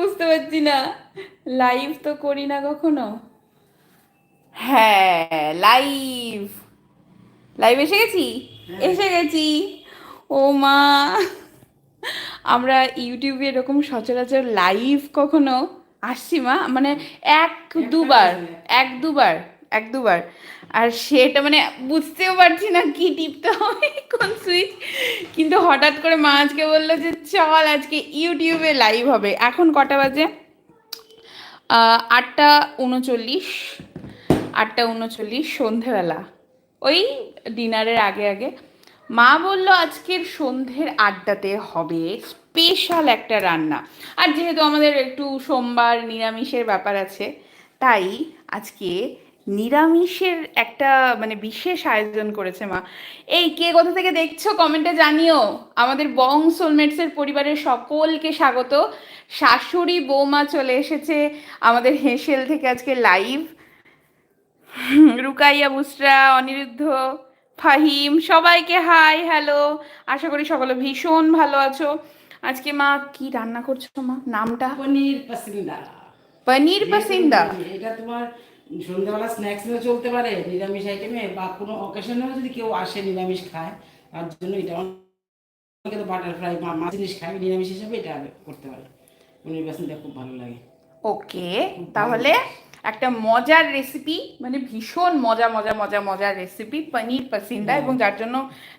বুঝতে পারছি না। লাইভ তো করি না কখনো? হ্যাঁ লাইভ লাইভ এসে গেছি? এসে গেছি। ও মা। আমরা ইউটিউবে এরকম সচরাচর লাইভ কখনো আসছি মা? মানে এক দুবার এক দুবার। এক দুবার। আর সেটা মানে বুঝতেও পারছি না কি টিপতে হবে কোন সুইচ। কিন্তু হঠাৎ করে মা আজকে বলল যে, চল আজকে ইউটিউবে লাইভ হবে। এখন কটা বাজে? আটটা উনচল্লিশ। আটটা উনচল্লিশ, সন্ধেবেলা। ওই ডিনারের আগে আগে। মা বলল, আজকের সন্ধ্যের আড্ডাতে হবে স্পেশাল একটা রান্না। আর যেহেতু আমাদের একটু সোমবার নিরামিষের ব্যাপার আছে, তাই আজকে নিরামিষের একটা মানে বিশেষ আয়োজন করেছে মা। এই কে কোথা থেকে দেখছ? কমেন্টে জানিও। আমাদের বং সোলমেটসের পরিবারের সকলকে স্বাগত। শাশুড়ি বৌমা চলে এসেছে আমাদের হেসেল থেকে আজকে লাইভ রুকাইয়া বুসরা অনিরুদ্ধ ফাহিম সবাইকে হাই হ্যালো আশা করি সকলে ভীষণ ভালো আছো। আজকে মা কি রান্না করছ মা? নামটা? পনির পাসিন্দা। পনির পাসিন্দা। এটা তোমার সন্ধ্যাবেলা স্ন্যাক্স হিসেবে চলতে পারে নিরামিষ আইটেমে বা কোনো অকেশনেও যদি কেউ আসে নিরামিষ খায় তার জন্য এটা অনেকে তো বাটারফ্রাই বা মাছ জিনিস খায় নিরামিষ হিসেবে এটা করতে পারে। পনির পাসিন্দা খুব ভালো লাগে। ওকে তাহলে একটা মজার রেসিপি মানে ভীষণ মজা মজা মজা মজার রেসিপি পনির পাসিন্দা এবং যার জন্য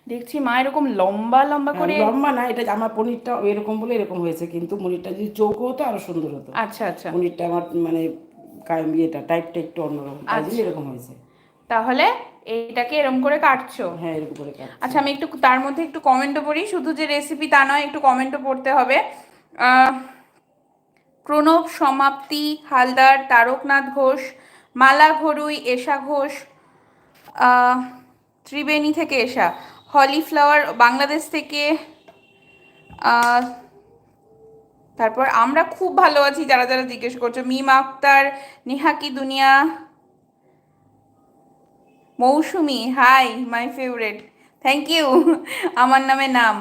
দেখছি মা এরকম লম্বা লম্বা করে লম্বা না এটা আমার পনিরটা এরকম বলে এরকম হয়েছে কিন্তু পনিরটা যদি চৌকো হতো আরও সুন্দর হতো। আচ্ছা আচ্ছা। পনিরটা আমার মানে ইয়েটা টাইপটা একটু অন্যরকম। তাই আচ্ছা। জন্য এরকম হয়েছে। তাহলে এইটাকে এরকম করে কাটছো? হ্যাঁ এরকম করে কাট আচ্ছা আমি একটু তার মধ্যে একটু কমেন্টও পড়ি শুধু যে রেসিপি তা নয় একটু কমেন্টও পড়তে হবে। প্রণব সমাপ্তি হালদার তারকনাথ ঘোষ মালা ঘরুই এশা ঘোষ ত্রিবেণী থেকে এশা হলিফ্লাওয়ার বাংলাদেশ থেকে আহ, তারপর আমরা খুব ভালো আছি, যারা যারা জিজ্ঞেস করছ। মিম আক্তার নিহাকি দুনিয়া? Moushumi hi my favourite thank you আমার নামে নাম।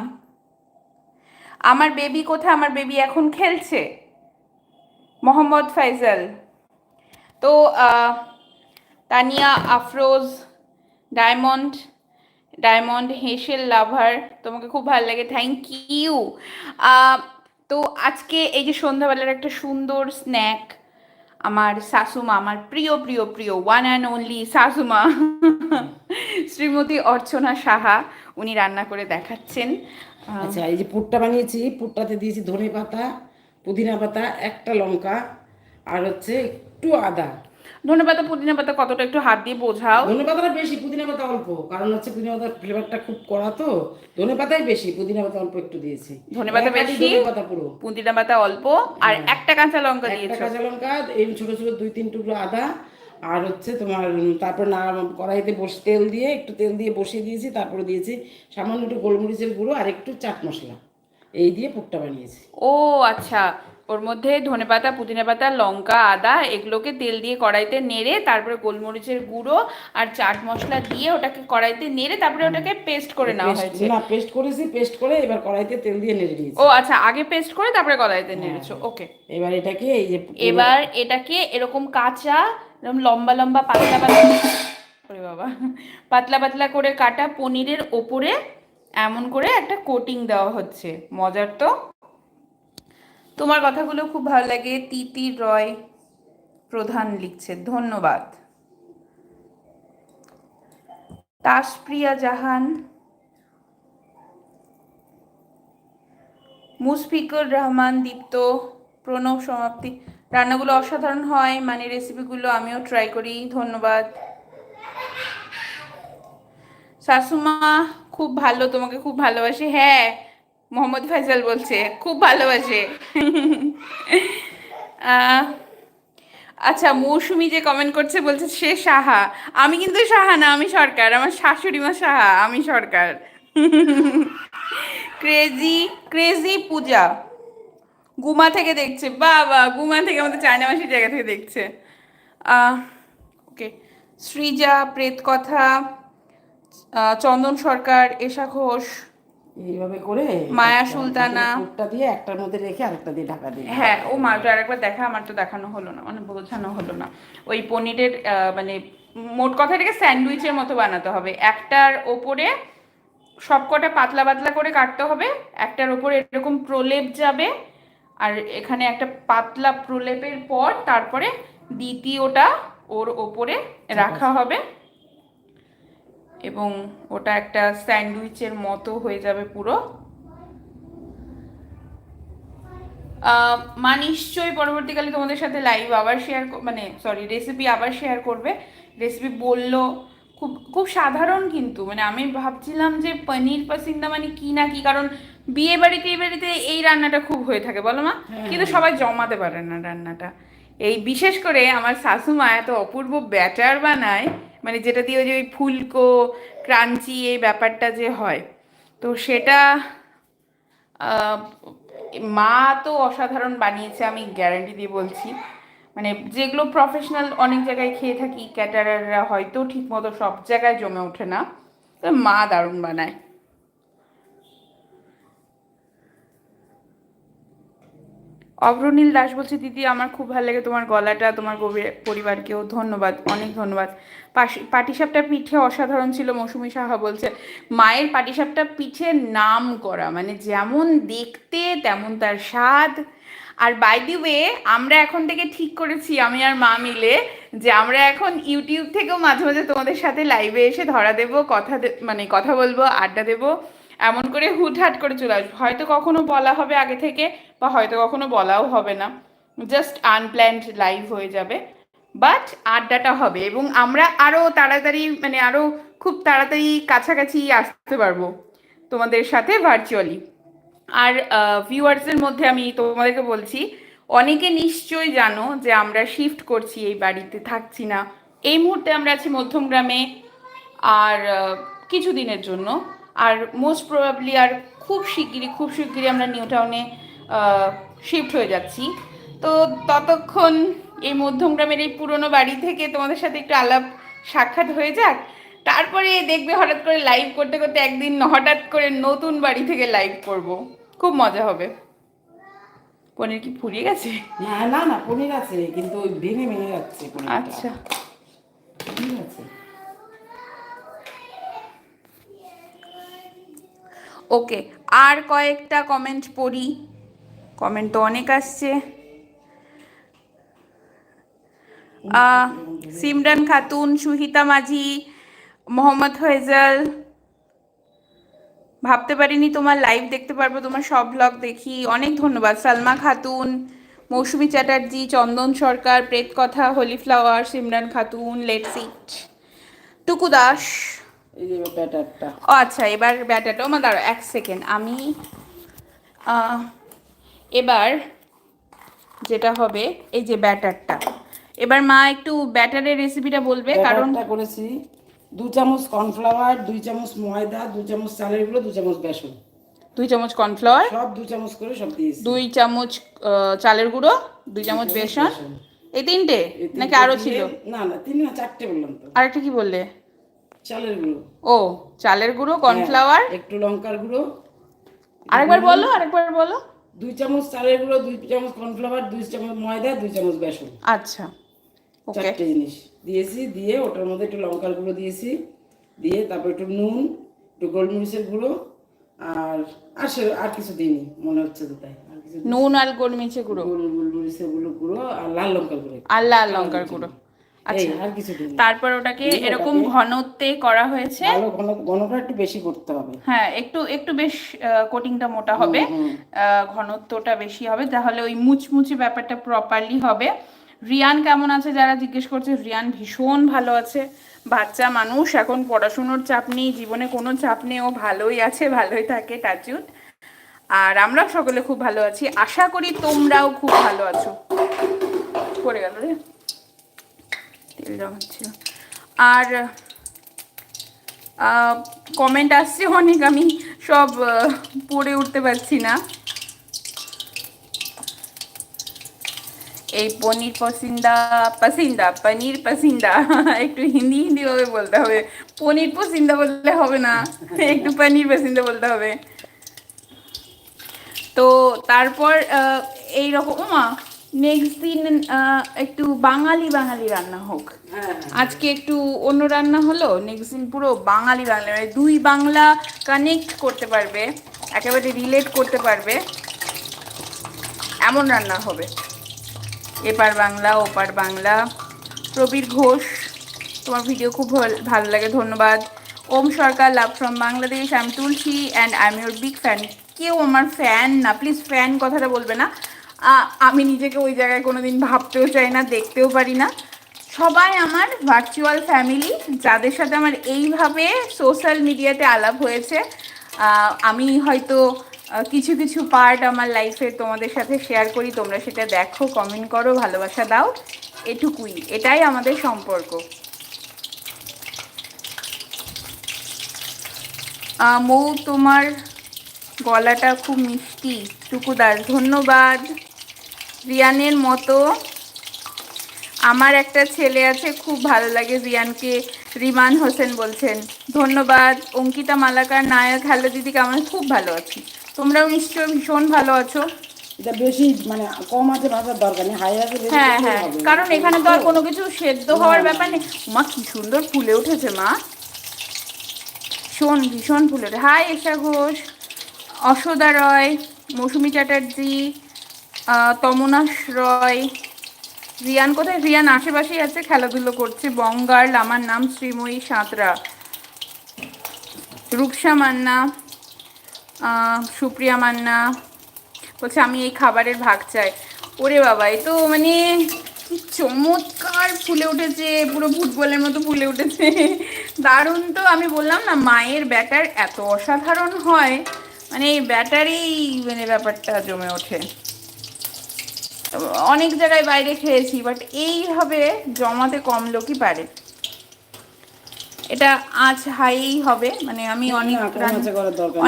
আমার বেবি কোথায়? আমার বেবি এখন খেলছে। মোহাম্মদ ফাইজাল। তো তানিয়া, আফরোজ, ডায়মন্ড ডায়মন্ড হেসেল লাভার, তোমাকে খুব ভালো লাগে থ্যাংক ইউ তো আজকে এই যে সন্ধ্যাবেলার একটা সুন্দর স্ন্যাক আমার শাশুমা, আমার প্রিয় প্রিয় প্রিয় ওয়ান অ্যান্ড অনলি শাশুমা, শ্রীমতী অর্চনা সাহা, উনি রান্না করে দেখাচ্ছেন। আচ্ছা এই যে পুরটা বানিয়েছি, পুরটাতে দিয়েছি ধনে পাতা পুদিনা পাতা, একটা লঙ্কা, আর হচ্ছে একটু আদা। ধনে পাতা পুদিনা পাতা কতটা একটু হাত দিয়ে বোঝাও। ধনে পাতাটা বেশি পুদিনা পাতা অল্প। কারণ হচ্ছে পুদিনা পাতার ফ্লেভারটা খুব কড়া তো। ধনে পাতাই বেশি পুদিনা পাতা অল্প একটু দিয়েছি। বেশি? ধনে পাতা পুরো। পুদিনা পাতা অল্প আর একটা কাঁচা লঙ্কা দিয়েছ। কাঁচা লঙ্কা এই ছোট ছোট দুই তিন টুকরো আদা আর হচ্ছে তোমার তারপর না কড়াইতে বসে তেল দিয়ে একটু তেল দিয়ে বসিয়ে দিয়েছি তারপরে দিয়েছি সামান্য একটু গোলমরিচের গুঁড়ো আর একটু চাট মশলা। এই দিয়ে পুরটা বানিয়েছি। ও আচ্ছা। ওর মধ্যে ধনেপাতা পুদিনা পাতা লঙ্কা আদা এগুলোকে তেল দিয়ে কড়াইতে নেড়ে তারপরে গোলমরিচের গুঁড়ো আর চাট মশলা দিয়ে ওটাকে কড়াইতে নেড়ে তারপরে ওটাকে পেস্ট করে নেওয়া হয়েছে। না পেস্ট করেছি পেস্ট করে এবার কড়াইতে তেল দিয়ে নেড়ে দিয়েছি। ও আচ্ছা আগে পেস্ট করে তারপরে কড়াইতে নেড়েছো ওকে। এবার এটাকে এই যে এবার এটাকে এরকম কাঁচা এরকম লম্বা লম্বা পাতলা পাতলা বাবা। পাতলা পাতলা করে কাটা পনিরের ওপরে এমন করে একটা কোটিং দেওয়া হচ্ছে। মজার তো। তোমার কথাগুলো খুব ভালো লাগে। তিতি রয় প্রধান লিখছে, ধন্যবাদ। তাসপ্রিয়া জাহান, মুশফিকুর রহমান দীপ্ত, প্রণব সমাপ্তি। রান্নাগুলো অসাধারণ হয় মানে রেসিপিগুলো আমিও ট্রাই করি, ধন্যবাদ। শাশুমা, খুব ভালো, তোমাকে খুব ভালোবাসে। হ্যাঁ মোহাম্মদ ফাইজাল বলছে, খুব ভালোবাসে। আচ্ছা মৌসুমি যে কমেন্ট করছে বলছে, সে সাহা। আমি কিন্তু সাহা না, আমি সরকার। আমার শাশুড়ি মা সাহা, আমি সরকার। ক্রেজি ক্রেজি পূজা। গুমা থেকে দেখছে, বাবা, গুমা থেকে আমাদের চায়না মাসির জায়গা থেকে দেখছে। ওকে সৃজা প্রেত কথা চন্দন সরকার, এশা ঘোষ। এইভাবে করে মায়া সুলতানা। কোটটা দিয়ে একটার মধ্যে রেখে আরেকটা দিয়ে ঢাকা দিই হ্যাঁ ও মা ওটা আরেকবার দেখা আমার তো দেখানো হলো না মানে বোঝানো হলো না। ওই পনিরের মানে মোট কথা এটাকে স্যান্ডউইচের মতো বানাতে হবে। একটার ওপরে সবকটা পাতলা পাতলা করে কাটতে হবে একটার ওপরে এরকম প্রলেপ যাবে আর এখানে একটা পাতলা প্রলেপের পর তারপরে দ্বিতীয়টা ওর ওপরে রাখা হবে। এবং ওটা একটা স্যান্ডউইচের মতো হয়ে যাবে পুরো। মা নিশ্চয়ই পরবর্তীকালে তোমাদের সাথে লাইভ আবার শেয়ার মানে সরি রেসিপি আবার শেয়ার করবে। রেসিপি বলল খুব খুব সাধারণ কিন্তু। মানে আমি ভাবছিলাম যে পনির পাসিন্দা মানে কি না কি কারণ বিয়ে বাড়িতে এই বাড়িতে এই রান্নাটা খুব হয়ে থাকে বলো মা? কিন্তু সবাই জমাতে পারে না রান্নাটা। এই বিশেষ করে আমার শাশুমা এত অপূর্ব ব্যাটার বানায় মানে যেটা দিয়ে ওই যে ওই ফুলকো, ক্রাঞ্চি, এই ব্যাপারটা যে হয়। তো সেটা মা তো অসাধারণ বানিয়েছে, আমি গ্যারান্টি দিয়ে বলছি। মানে যেগুলো প্রফেশনাল অনেক জায়গায় খেয়ে থাকি ক্যাটারাররা হয়তো ঠিক মতো সব জায়গায় জমে ওঠে না। তো মা দারুণ বানায়। অগ্রনীল দাস বলছে, দিদি, আমার খুব ভালো লাগে তোমার গলাটা, তোমার পরিবারকেও। ধন্যবাদ, অনেক ধন্যবাদ। পাটিসাপটা পিঠে অসাধারণ ছিল, মৌসুমি সাহা বলছে, মায়ের পাটিসাপটা পিঠে নাম করা মানে যেমন দেখতে, তেমন তার স্বাদ। আর বাই দি ওয়ে আমরা এখন থেকে ঠিক করেছি, আমি আর মা মিলে, যে আমরা এখন ইউটিউব থেকেও মাঝে মাঝে তোমাদের সাথে লাইভে এসে ধরা দেবো, কথা মানে কথা বলব, আড্ডা দেবো। এমন করে হুটহাট করে চলে আসব। হয়তো কখনো বলা হবে আগে থেকে বা হয়তো কখনো বলাও হবে না। জাস্ট আনপ্ল্যান্ড লাইভ হয়ে যাবে। বাট আড্ডাটা হবে এবং আমরা আরও তাড়াতাড়ি মানে আরও খুব তাড়াতাড়ি কাছাকাছি আসতে পারব তোমাদের সাথে ভার্চুয়ালি আর ভিউয়ার্সের মধ্যে আমি তোমাদেরকে বলছি অনেকে নিশ্চয়ই জানো যে আমরা শিফট করছি এই বাড়িতে থাকছি না। এই মুহূর্তে আমরা আছি মধ্যমগ্রামে। আর আহ, কিছু দিনের জন্য। আর মোস্ট প্রবাবলি আর খুব শিগগিরই খুব শিগগিরই আমরা নিউ টাউনে শিফট হয়ে যাচ্ছি। তো ততক্ষণ এই মধ্যমগ্রামের এই পুরনো বাড়ি থেকে তোমাদের সাথে একটু আলাপ সাক্ষাৎ হয়ে যাক। তারপরে দেখবে হঠাৎ করে লাইভ করতে করতে একদিন হঠাৎ করে নতুন বাড়ি থেকে লাইভ করব। খুব মজা হবে। পনির কি ফুরিয়ে গেছে? না না না পনির আছে কিন্তু ভেঙে ভেঙে যাচ্ছে আচ্ছা। ঠিক আছে। ওকে আর কয়েকটা কমেন্ট পড়ি। কমেন্ট তো অনেক আসছে। সিমরান খাতুন, সুহিতা মাঝি, মোহাম্মদ ফয়জাল ভাবতে পারিনি তোমার লাইভ দেখতে পারব, তোমার সব ব্লগ দেখি। অনেক ধন্যবাদ। সালমা খাতুন, মৌসুমী চ্যাটার্জি, চন্দন সরকার, প্রেত কথা হোলি ফ্লাওয়ার সিমরান খাতুন লেট সিট টুকু দাস এই যে ব্যাটারটা। ও আচ্ছা এবার ব্যাটারটা আমার দাঁড়া এক সেকেন্ড। আমি এবার যেটা হবে এই যে ব্যাটারটা। এবার মা একটু ব্যাটারের রেসিপিটা বলবে কারণ করেছি দু চামচ কর্নফ্লাওয়ার দুই চামচ ময়দা দু চামচ চালের গুঁড়ো দু চামচ বেসন। দুই চামচ কর্নফ্লাওয়ার সব দু চামচ করে সব দিয়েছি। দুই চামচ চালের গুঁড়ো দুই চামচ বেসন। এই তিনটে? নাকি তিনটে আরও ছিল? না না তিন না চারটে বললাম তো। আরেকটা কি বললে? চালের গুঁড়ো। ও চালের গুঁড়ো কর্নফ্লাওয়ার? হ্যাঁ, একটু লঙ্কার গুঁড়ো। আরেকবার বলো আরেকবার বলো। দুই চামচ চালের গুঁড়ো দুই চামচ কর্নফ্লাওয়ার দুই চামচ ময়দা দুই চামচ বেসন। আচ্ছা চারটে জিনিস দিয়েছি দিয়ে ওটার মধ্যে একটু লঙ্কার গুঁড়ো দিয়েছি। দিয়ে তারপর একটু নুন একটু গোলমরিচের গুঁড়ো আর আর সে- আর কিছু দিইনি মনে হচ্ছে তো তাই নুন আর গোলমিচে গুঁড়ো। গোল গোলমরিচের গুঁড়ো গুঁড়ো আর লাল লঙ্কার গুঁড়ো আর লাল লঙ্কার গুঁড়ো। আচ্ছা। আর কিছু দিইনি। তারপর ওটাকে এরকম ঘনত্বে করা হয়েছে। ভালো ঘন ঘনটা একটু বেশি করতে হবে। হ্যাঁ একটু একটু বেশ কোটিংটা মোটা হবে। ঘনত্বটা বেশি হবে। তাহলে ওই মুচমুচে ব্যাপারটা প্রপারলি হবে। রিয়ান কেমন আছে যারা জিজ্ঞেস করছে? রিয়ান ভীষণ ভালো আছে। বাচ্চা মানুষ এখন পড়াশুনোর চাপ নেই জীবনে কোনো চাপ নেই। ও ভালোই আছে ভালোই থাকে টাচুট আর আমরাও সকলে খুব ভালো আছি। আশা করি তোমরাও খুব ভালো আছো। পড়ে গেল রে। তেল জমাচ্ছিল আর কমেন্ট আসছে অনেক, আমি সব পড়ে উঠতে পারছি না। এই পনির পসিন্দা পসিন্দা, পনির পসিন্দা, একটু হিন্দি হিন্দি ভাবে বলতে হবে। পনির পসিন্দা বললে হবে না, একটু পনির পসিন্দা বলতে হবে। তো তারপর এই রকম মা নেক্সট দিন একটু বাঙালি বাঙালি রান্না হোক। হ্যাঁ। আজকে একটু অন্য রান্না হলো নেক্সট দিন পুরো বাঙালি বাংলা মানে দুই বাংলা কানেক্ট করতে পারবে একেবারে রিলেট করতে পারবে। এমন রান্না হবে। এপার বাংলা ওপার বাংলা। প্রবীর ঘোষ তোমার ভিডিও খুব ভাল- লাগে ধন্যবাদ। Om Sarkar love from Bangladesh I am Tulsi and I am your big fan কেউ আমার ফ্যান না প্লিজ ফ্যান কথাটা বলবে না। আমি নিজেকে ওই জায়গায় কোনোদিন ভাবতেও চাই না, দেখতেও পারি না। সবাই আমার ভার্চুয়াল ফ্যামিলি যাদের সাথে আমার এইভাবে সোশ্যাল মিডিয়াতে আলাপ হয়েছে। আমি হয়তো কিছু কিছু পার্ট আমার লাইফে তোমাদের সাথে শেয়ার করি, তোমরা সেটা দেখো কমেন্ট করো, ভালোবাসা দাও। এটুকুই, এটাই আমাদের সম্পর্ক। মৌ, তোমার গলাটা খুব মিষ্টি। টুকুদার ধন্যবাদ। রিয়ানের মতো। আমার একটা ছেলে আছে খুব ভালো লাগে রিয়ানকে। রিমান হোসেন বলছেন ধন্যবাদ অঙ্কিতা মালাকার নায়ক হ্যালো দিদি কেমন? খুব ভালো আছি। তোমরাও নিশ্চয়ই ভীষণ ভালো আছো। এটা বেশি মানে কম আছে ভাজার দরকার নেই হাই আছে হ্যাঁ হ্যাঁ কারণ এখানে তো আর কোনো কিছু সেদ্ধ হওয়ার ব্যাপার নেই। মা কি সুন্দর ফুলে উঠেছে মা। ভীষণ ভীষণ ফুলে উঠে হাই এশা ঘোষ অশোদা রয় মৌসুমি চ্যাটার্জি তমনাশ রয়, রিয়ান কোথায়? রিয়ান আশেপাশেই আছে, খেলাধুলো করছে বঙ্গার্ল আমার নাম শ্রীময়ী সাঁতরা। রূপসা মান্না সুপ্রিয়া মান্না, বলছে, আমি এই খাবারের ভাগ চাই। ওরে বাবা, এ তো মানে চমৎকার ফুলে উঠেছে, পুরো ফুটবলের মতো ফুলে উঠেছে। দারুণ তো, আমি বললাম না, মায়ের ব্যাটার এত অসাধারণ হয় মানে এই ব্যাটারই মানে ব্যাপারটা জমে ওঠে। অনেক জায়গায় বাইরে খেয়েছি বাট এইভাবে জমাতে কম লোকই পারে। এটা আঁচ হাইই হবে মানে আমি অনেক।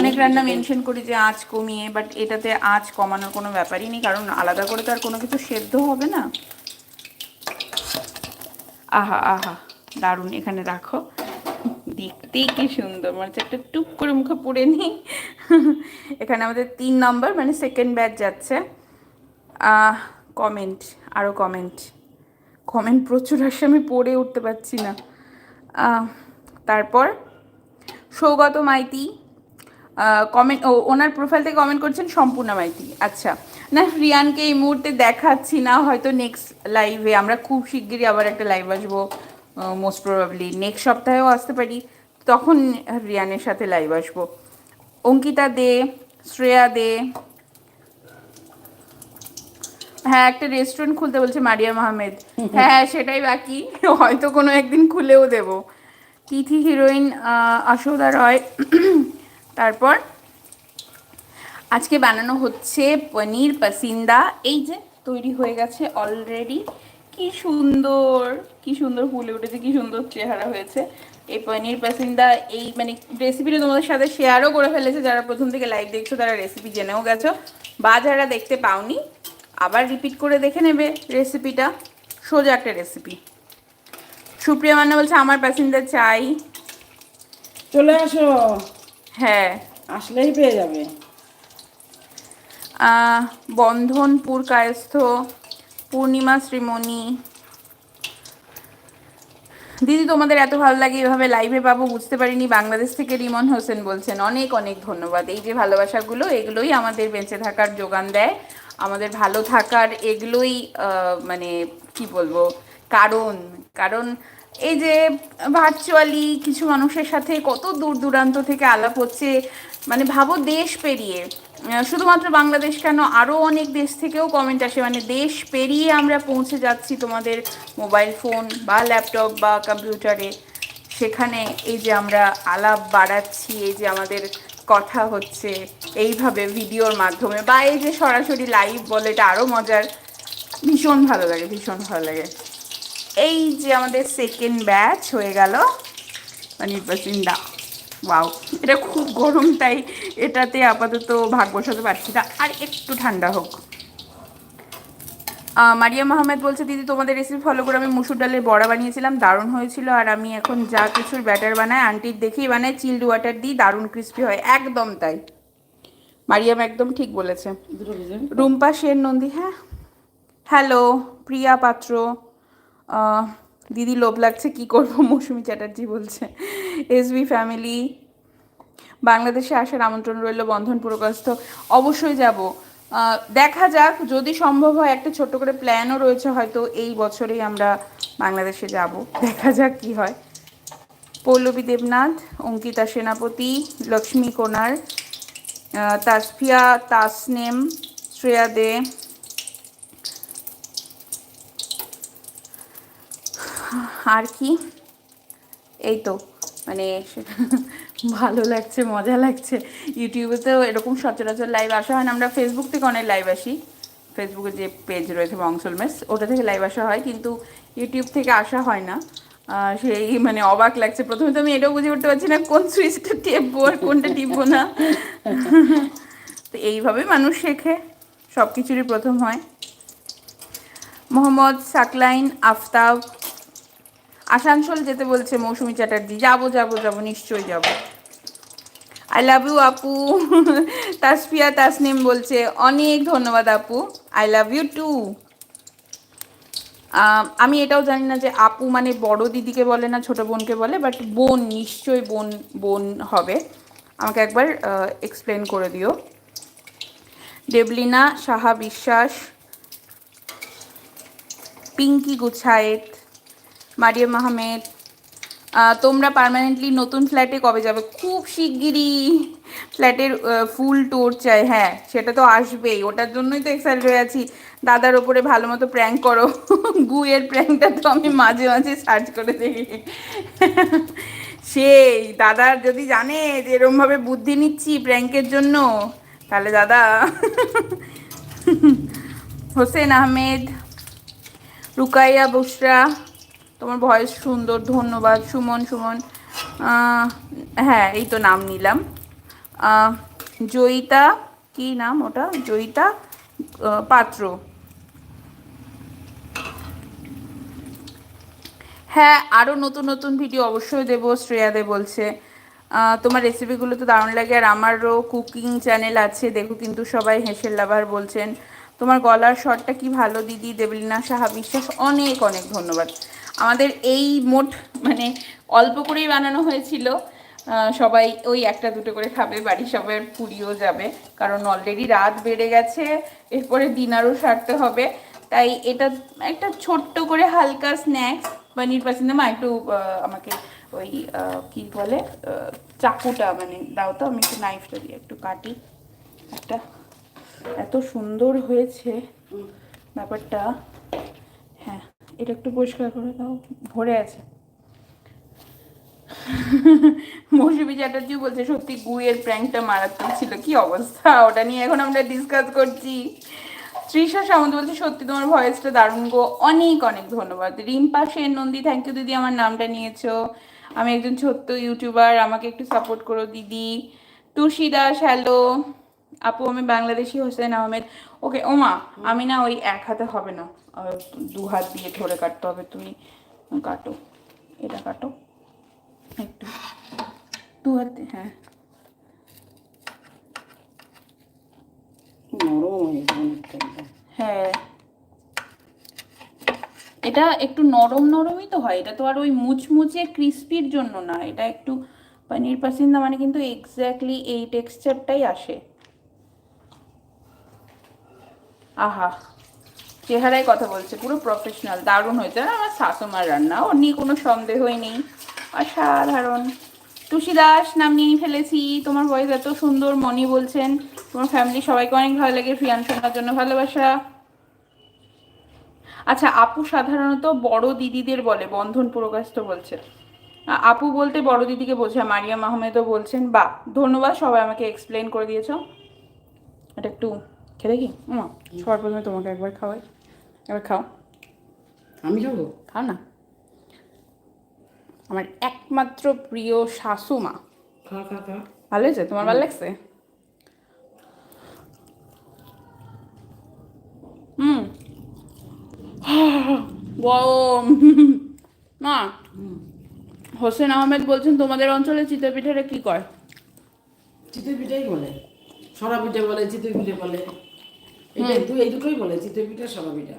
অনেক রান্না মেনশন করি যে আঁচ কমিয়ে বাট এটাতে আঁচ কমানোর কোনো ব্যাপারই নেই কারণ আলাদা করে তো আর কোনো কিছু সেদ্ধ হবে না। আহা আহা দারুণ এখানে রাখো। দেখতেই কি সুন্দর মানে একটা টুক করে মুখে পড়ে নিই। এখানে আমাদের তিন নম্বর মানে সেকেন্ড ব্যাচ যাচ্ছে। কমেন্ট আরও কমেন্ট কমেন্ট প্রচুর আসে, আমি পড়ে উঠতে পারছি না। তারপর সৌগত মাইতি কমেন্ট ও, ওনার প্রোফাইল থেকে কমেন্ট করছেন সম্পূর্ণা মাইতি। আচ্ছা না, রিয়ানকে এই মুহূর্তে দেখাচ্ছি না, হয়তো নেক্সট লাইভে আমরা খুব শিগগিরই আবার একটা লাইভ আসব মোস্ট প্রবাবলি নেক্সট সপ্তাহেও আসতে পারি, তখন রিয়ানের সাথে লাইভ আসব। অঙ্কিতা দে, শ্রেয়া দে হ্যাঁ একটা রেস্টুরেন্ট খুলতে বলছে মারিয়াম আহমেদ হ্যাঁ সেটাই বাকি। হয়তো কোনো একদিন খুলেও দেব। তিথি হিরোইন আশোদা রয় তারপর আজকে বানানো হচ্ছে পনির পাসিন্দা। এই যে তৈরি হয়ে গেছে অলরেডি কি সুন্দর কি সুন্দর ফুলে উঠেছে কি সুন্দর চেহারা হয়েছে। এই পনির পাসিন্দা এই মানে রেসিপিটা তোমাদের সাথে শেয়ারও করে ফেলেছে। যারা প্রথম থেকে লাইভ দেখছ তারা রেসিপি জেনেও গেছো। বা যারা দেখতে পাওনি আবার রিপিট করে দেখে নেবে রেসিপিটা সোজা একটা রেসিপি সুপ্রিয়া মান্না বলছে আমার প্যাসেঞ্জার চাই। চলে আসো। হ্যাঁ। আসলেই পেয়ে যাবে। বন্ধনপুর কায়স্থ পূর্ণিমা শ্রীমণি। দিদি তোমাদের এত ভালো লাগে এভাবে লাইভে পাবো বুঝতে পারিনি। বাংলাদেশ থেকে রিমন হোসেন বলছেন অনেক অনেক ধন্যবাদ। এই যে ভালোবাসাগুলো এগুলোই আমাদের বেঁচে থাকার যোগান দেয়। আমাদের ভালো থাকার এগুলোই মানে কি বলব, কারণ। কারণ এই যে ভার্চুয়ালি কিছু মানুষের সাথে কত দূর দূরান্ত থেকে আলাপ হচ্ছে মানে ভাবো দেশ পেরিয়ে। শুধুমাত্র বাংলাদেশ কেন আরও অনেক দেশ থেকেও কমেন্ট আসে মানে দেশ পেরিয়ে আমরা পৌঁছে যাচ্ছি তোমাদের মোবাইল ফোন বা ল্যাপটপ বা কম্পিউটারে সেখানে এই যে আমরা আলাপ বাড়াচ্ছি, এই যে আমাদের কথা হচ্ছে এইভাবে ভিডিওর মাধ্যমে বা এই যে সরাসরি লাইভ বলে, এটা আরও মজার। ভীষণ ভালো লাগে, ভীষণ ভালো লাগে। এই যে আমাদের সেকেন্ড ব্যাচ হয়ে গেল। মানে বাসিন্দা। ওয়াও এটা খুব গরম, তাই এটাতে আপাতত ভাগ বসাতে পারছি না। আর একটু ঠান্ডা হোক। আহ, মারিয়াম আহমেদ বলছে দিদি তোমাদের রেসিপি ফলো করে আমি মুসুর ডালের বড়া বানিয়েছিলাম দারুণ হয়েছিল আর আমি এখন যা কিছুর ব্যাটার বানাই আন্টির দেখেই বানাই চিল্ড ওয়াটার দিই দারুণ ক্রিস্পি হয় একদম তাই। মারিয়াম একদম ঠিক বলেছে। রুম্পা সেন নন্দী হ্যাঁ। হ্যালো প্রিয়া পাত্র। দিদি লোভ লাগছে কি করব? মৌসুমি চ্যাটার্জি বলছে। এসবি ফ্যামিলি বাংলাদেশে আসার আমন্ত্রণ রইল বন্ধন পুরকাস্থ অবশ্যই যাব। দেখা যাক, যদি সম্ভব হয়, একটা ছোট্ট করে প্ল্যানও রয়েছে, হয়তো এই বছরেই আমরা বাংলাদেশে যাব। দেখা যাক কি হয়। পল্লবী দেবনাথ, অঙ্কিতা সেনাপতি, লক্ষ্মী কোনার তাসফিয়া তাসনেম, শ্রেয়া দে। আর কি? এই তো মানে ভালো লাগছে, মজা লাগছে। ইউটিউবে তো এরকম সচরাচর লাইভ আসা হয় না। আমরা ফেসবুক থেকে অনেক লাইভ আসি। ফেসবুকে যে পেজ রয়েছে, বংশল মেস, ওটা থেকে লাইভ আসা হয়। কিন্তু ইউটিউব থেকে আসা হয় না। সেই মানে অবাক লাগছে। প্রথমে তো আমি এটাও বুঝে উঠতে পারছি না, কোন সুইচটা টিপবো আর কোনটা টিপবো না। তো এইভাবে মানুষ শেখে। সব কিছুরই প্রথম হয়। মোহাম্মদ সাকলাইন, আফতাব, আসানসোল যেতে বলছে মৌসুমি চ্যাটার্জি। যাব যাব যাব, নিশ্চয়ই যাব। আই লাভ ইউ আপু তাসফিয়া তাসনিম বলছে অনেক ধন্যবাদ আপু আই লাভ ইউ টু আমি এটাও জানি না যে আপু মানে বড় দিদিকে বলে না ছোট বোনকে বলে বাট বোন নিশ্চয়ই বোন বোন হবে। আমাকে একবার এক্সপ্লেন করে দিও। দেবলিনা সাহা বিশ্বাস পিঙ্কি গুছায়েত মারিয়াম আহমেদ আহ, তোমরা পার্মানেন্টলি নতুন ফ্ল্যাটে কবে যাবে? খুব শিগগিরই ফ্ল্যাটের ফুল ট্যুর চাই হ্যাঁ সেটা তো আসবেই। ওটার জন্যই তো এক্সাইটেড হয়ে আছি। দাদার ওপরে ভালো মতো প্র্যাঙ্ক করো। গুয়ের প্র্যাঙ্কটা তো আমি মাঝে মাঝে সার্চ করে দেখি। সেই দাদার যদি জানে যে এরমভাবে বুদ্ধি নিচ্ছি প্র্যাঙ্কের জন্য, তাহলে দাদা হোসেন আহমেদ, রুকাইয়া বুসরা তোমার ভয়েস সুন্দর, ধন্যবাদ, সুমন সুমন। হ্যাঁ এই তো নাম নিলাম। জয়িতা, কি নাম ওটা? জয়িতা পাত্র। হ্যাঁ আরও নতুন নতুন ভিডিও অবশ্যই দেবো, শ্রেয়া দে বলছে। তোমার রেসিপিগুলো তো দারুণ লাগে, আর আমারও কুকিং চ্যানেল আছে, দেখো কিন্তু সবাই হেসেল লাভার বলছেন। তোমার গলার স্বরটা কি ভালো, দিদি, দেবলিনা, সাহা, বিশ্বাস, অনেক অনেক ধন্যবাদ। আমাদের এই মোট মানে অল্প করেই বানানো হয়েছিল সবাই ওই একটা দুটো করে খাবে, বাড়ির সবাই পুরিও যাবে, কারণ অলরেডি রাত বেড়ে গেছে, এরপরে ডিনারও সারতে হবে, তাই এটা একটা ছোট্ট করে হালকা স্ন্যাক্স পনির পাসিন্দা মা, একটু আমাকে ওই কি বলে চাকুটা মানে দাও তো, আমি একটু নাইফটা দিয়ে একটু কাটি। একটা, এত সুন্দর হয়েছে, ব্যাপারটা। এটা একটু পরিষ্কার করে দাও, ভরে আছে। মৌসুমী চ্যাটার্জি বলছে, সত্যি গুয়ের প্র্যাঙ্কটা মারাত্মক ছিল, কি অবস্থা? ওটা নিয়ে এখন আমরা ডিসকাস করছি। তৃষা সামন্ত বলছে, সত্যি তোমার ভয়েসটা দারুণ গো। অনেক অনেক ধন্যবাদ। রিম্পা সেন নন্দী থ্যাংক ইউ দিদি, আমার নামটা নিয়েছো। আমি একজন ছোট্ট ইউটিউবার আমাকে একটু সাপোর্ট করো দিদি। তুষি দাস হ্যালো আপু আমি বাংলাদেশি হোসেন আহমেদ। ওকে ওমা আমি না ওই এক হাতে হবে না। দু হাত দিয়ে ধরে কাটতে হবে তুমি কাটো। এটা কাটো। একটু। দু হাতে হ্যাঁ। হ্যাঁ এটা। একটু নরম নরমই তো হয়। এটা তো আর ওই মুচমুচে ক্রিস্পির জন্য না। এটা একটু পনির পাসিন্দা মানে কিন্তু এক্স্যাক্টলি এই টেক্সচারটাই আসে। আহা, চেহারায় কথা বলছে, পুরো প্রফেশনাল দারুণ হয়েছে। না আমার শাশুমার রান্না, ওর নিয়ে কোনো সন্দেহই নেই। অসাধারণ। টুসি দাস নাম নিয়ে ফেলেছি। তোমার ভয়েস এত সুন্দর, মনি বলছেন। তোমার ফ্যামিলি সবাইকে অনেক ভালো লাগে ফ্রিয়ান শোনার জন্য ভালোবাসা। আচ্ছা আপু সাধারণত বড় দিদিদের বলে, বন্ধন প্রকাশিত বলছে। আপু বলতে বড় দিদিকে বোঝায় মারিয়াম আহমেদও বলছেন বা ধন্যবাদ, সবাই আমাকে এক্সপ্লেন করে দিয়েছ। এটা একটু খেয়ে দেখি মা সবার প্রথমে তোমাকে একবার খাওয়াই। এবার খাও। আমি খাব? খাও না। আমার একমাত্র প্রিয় শাশু মা। খা খা খা। ভালো হয়েছে? তোমার ভালো লাগছে? হুম গরম। হোসেন আহমেদ বলছেন তোমাদের অঞ্চলে চিতই পিঠাটা কি কয় চিতই পিঠাই বলে। সরা পিঠে বলে চিতই পিঠে বলে। এই দুটোই বলে চিতই পিঠা সরা পিঠা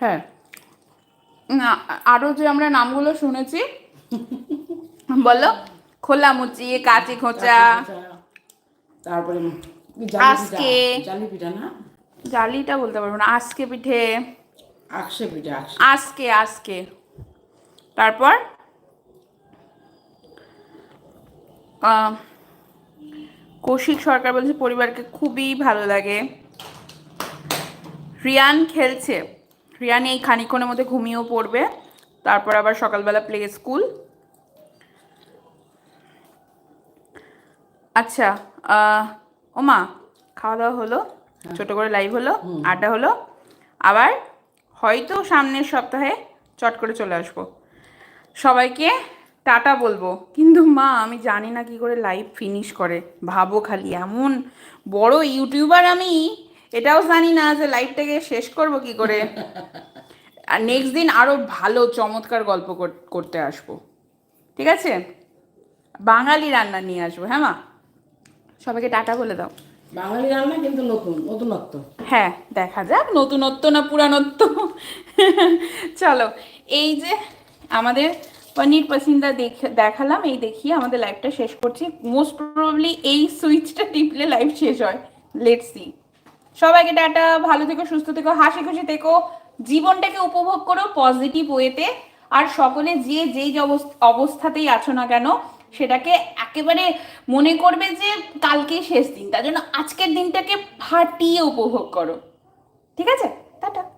হ্যাঁ। না আরও যে আমরা নামগুলো শুনেছি বলো। খোলা মুচি কাচি খোঁচা। তারপরে আজকে। জালি পিঠা না? জালিটা বলতে পারব না আজকে পিঠে। আজকে আজকে। তারপর? আহ, কৌশিক সরকার বলছে পরিবারকে খুবই ভালো লাগে। রিয়ান খেলছে। রিয়ান এই খানিক্ষণের মধ্যে ঘুমিয়েও পড়বে। তারপর আবার সকালবেলা প্লে স্কুল আচ্ছা ওমা খাওয়া দাওয়া হলো ছোট করে লাইভ হলো আড্ডা হলো। আবার হয়তো সামনের সপ্তাহে চট করে চলে আসব। সবাইকে টাটা বলব। কিন্তু মা আমি জানি না কি করে লাইভ ফিনিশ করে। ভাবো খালি এমন বড় ইউটিউবার আমি এটাও জানি না যে লাইভটাকে শেষ করব কি করে। আর নেক্সট দিন আরও ভালো চমৎকার গল্প করতে আসব। ঠিক আছে? বাঙালি রান্না নিয়ে আসব হ্যাঁ মা? সবাইকে টাটা বলে দাও। বাঙালি রান্না কিন্তু নতুন নতুনত্ব। হ্যাঁ দেখা যাক নতুনত্ব না পুরানত্ব? চলো এই যে আমাদের পনির পাসিন্দা দেখ- দেখালাম এই দেখিয়ে আমাদের লাইভটা শেষ করছি। মোস্ট প্রবাবলি এই সুইচটা টিপলে লাইভ শেষ হয়। লেটস সি সবাইকে টাটা, ভালো থেকো, সুস্থ থেকো, হাসি খুশি থেকো। জীবনটাকে উপভোগ করো পজিটিভ ওয়েতে আর সকলে যে যেই অবস- অবস্থাতেই আছো না কেন, সেটাকে একেবারে মনে করবে যে কালকে শেষ দিন। তার জন্য আজকের দিনটাকে ফাটিয়ে উপভোগ করো। ঠিক আছে? টাটা।